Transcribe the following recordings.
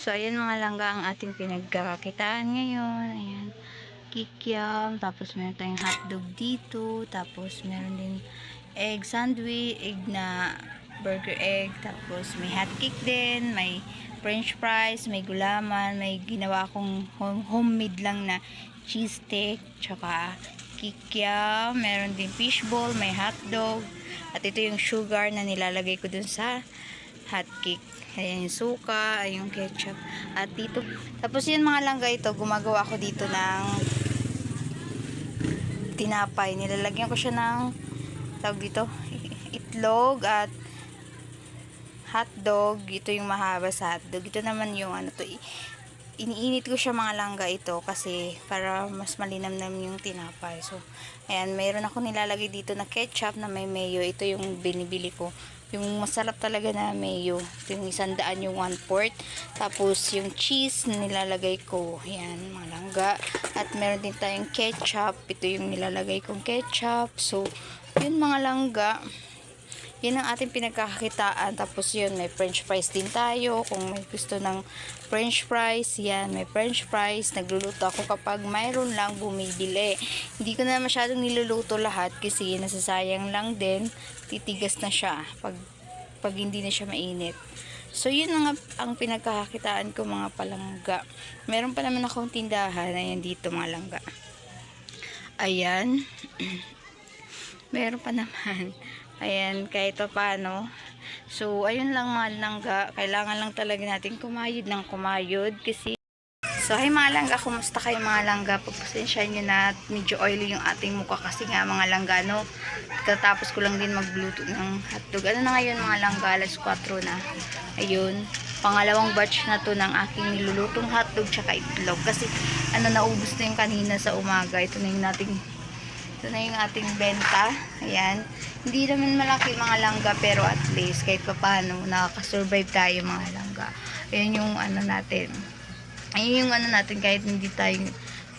So, ayan mga langga ang ating pinagkakakitaan ngayon. Ayan. Kikiam. Tapos, meron tayong hotdog dito. Tapos, meron din egg sandwich, egg na burger egg. Tapos, may hot cake din. May french fries, may gulaman. May ginawa akong home- homemade lang na cheese steak. Tsaka, kikiam. Meron din fishball. May hotdog. At ito yung sugar na nilalagay ko dun sa hot cake. Ayan yung suka, ay yung ketchup. At dito, tapos yun mga langga ito, gumagawa ako dito ng tinapay. Nilalagyan ko siya ng tawag dito, itlog at hotdog. Ito yung mahaba sa hotdog. Ito naman yung ano to, iniinit ko siya mga langga ito kasi para mas malinamnam yung tinapay. So, ayan, mayroon ako nilalagay dito na ketchup na may mayo. Ito yung binibili ko. Yung masarap talaga na mayo. Yung isang daan yung one fourth. Tapos, yung cheese nilalagay ko. Ayan, mga langga. At meron din tayong ketchup. Ito yung nilalagay kong ketchup. So, yun mga langga. Yan ang ating pinagkakakitaan. Tapos yun, may french fries din tayo. Kung may gusto ng french fries, yan, may french fries. Nagluluto ako kapag mayroon lang bumibili. Hindi ko na masyadong niluluto lahat kasi nasasayang lang din. Titigas na siya pag, pag hindi na siya mainit. So, yun ang, ang pinagkakakitaan ko mga palangga. Meron pa naman akong tindahan. Ayan dito mga langga. Ayan. Meron pa naman. Ayan, kahit pa paano. So, ayun lang mga langga. Kailangan lang talaga natin kumayod ng kumayod. Kasi, so, ay mga langga, kumusta kayo mga langga? Pagpasensya nyo na medyo oily yung ating mukha kasi nga mga langga, no? Katapos ko lang din magluto ng hotdog. Ano na ngayon mga langga? Alas 4 na. Ayun. Pangalawang batch na to ng aking nilulutong hotdog tsaka itlog. Kasi, ano, naubos na yung kanina sa umaga. Ito na yung nating ito na yung ating benta. Ayan. Hindi naman malaki mga langga pero at least kahit pa paano nakakasurvive tayo mga langga. Ayan yung ano natin. Ayan yung ano natin kahit hindi tayo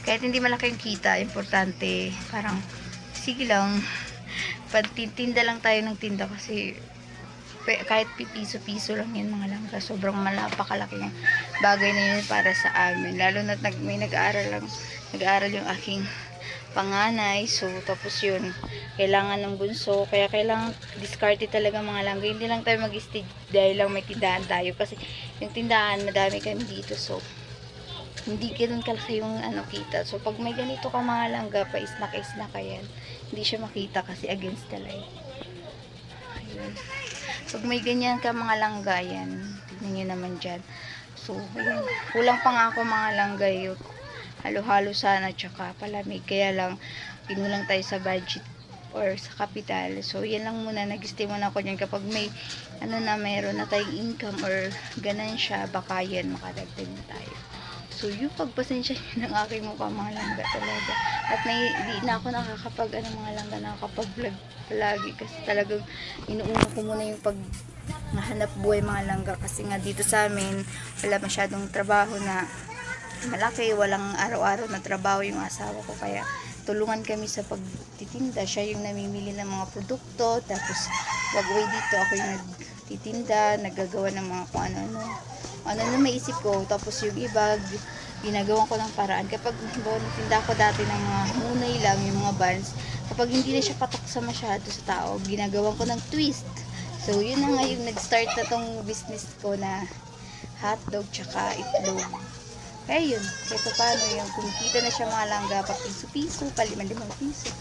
kahit hindi malaki yung kita, importante parang sige lang tinda lang tayo ng tinda kasi kahit piso-piso lang yan mga langga. Sobrang malapakalaking bagay na yun para sa amin. Lalo na nag, may nag-aaral lang, nag-aaral yung aking panganay. So, tapos yun, kailangan ng bunso. Kaya kailangan diskarte talaga mga langga. Hindi lang tayo mag-stage dahil lang may tindahan tayo. Kasi yung tindahan, madami kami dito. So, hindi ganun kalaki yung ano kita. So, pag may ganito ka mga langga, pa-snack-snack ka yan. Hindi siya makita kasi against the light. Ayun. Pag may ganyan ka mga langga yan, tignan nyo naman dyan. So, ayun. Kulang pa nga ako mga langga yun. Halo-halo sana, tsaka palamig. Kaya lang, pinulang tayo sa budget or sa capital. So, yan lang muna. Nag-stay muna ako dyan. Kapag may, ano na, mayroon na tayong income or ganansya, baka yan, makadagdag tayo. So, yung pagpasensya ng aking mukha mga langga talaga. At may, di na ako nakakapag, ano mga langga, nakakapag-vlog palagi. Kasi talagang, inuuna ko muna yung pag nahanap buhay mga langga. Kasi nga dito sa amin, wala masyadong trabaho na malaki, walang araw-araw na trabaho yung asawa ko. Kaya, tulungan kami sa pagtitinda. Siya yung namimili ng mga produkto. Tapos, wag-way dito, ako yung nagtitinda, naggagawa ng mga kung ano-ano ano na maisip ko, tapos yung iba, ginagawa ko ng paraan. Kapag tinda ko dati ng mga munay lang, yung mga buns, kapag hindi na siya pataksa masyado sa tao, ginagawa ko ng twist. So, yun na nga yung nag-start na tong business ko na hotdog tsaka itlog. Kaya yun, kahit pa paano yung kumikita na siya mga langga, pa piso-piso, paliman-limang piso,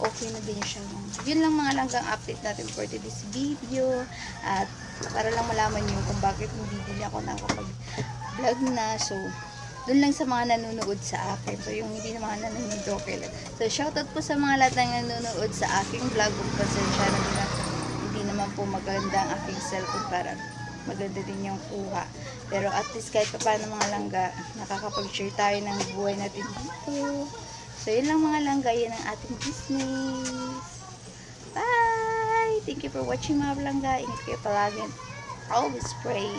okay na din siya. Yun lang mga langgang update natin for today's video. At para lang malaman nyo kung bakit hindi din ako nakapag-vlog na. So, dun lang sa mga nanonood sa akin. So, yung hindi naman nanonood, okay lang. So, shoutout po sa mga lahat ng nanonood sa aking vlog. Kung pasensya na hindi naman po maganda ang aking cellphone para maganda din yung kuha. Pero at least kahit pa paano mga langga, nakakapag-share tayo ng buhay natin dito. So, yun lang mga langga. Yan ang ating business. Bye! Thank you for watching mga langga. Ingat kayo palagi. Always pray.